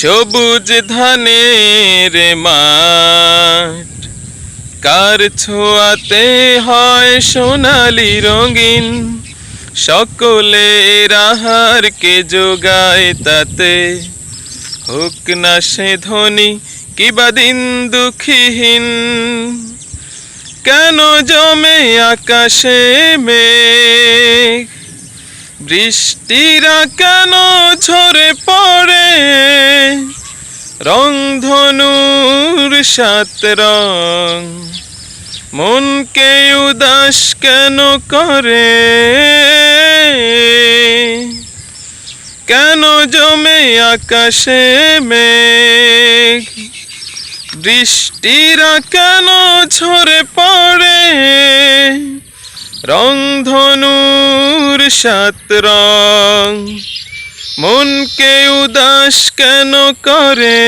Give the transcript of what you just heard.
সবুজ ধানের মাঠ। কার ছোঁয়াতে হয় সোনালি রঙিন, সকলের আহারকে যোগায় তাতে। হোক না সে ধনী কিবা দিন দুঃখীহীন। কেন জমে আকাশে মেঘ? বৃষ্টিরা কেন ঝরে পড়ে? রংধনুর সাত রং। মনকে উদাস কেন করে? কেন জমে আকাশে মেঘ? বৃষ্টিরা কেন ঝরে পড়ে? রংধনুর সাত রং। মনকে উদাস কেন করে?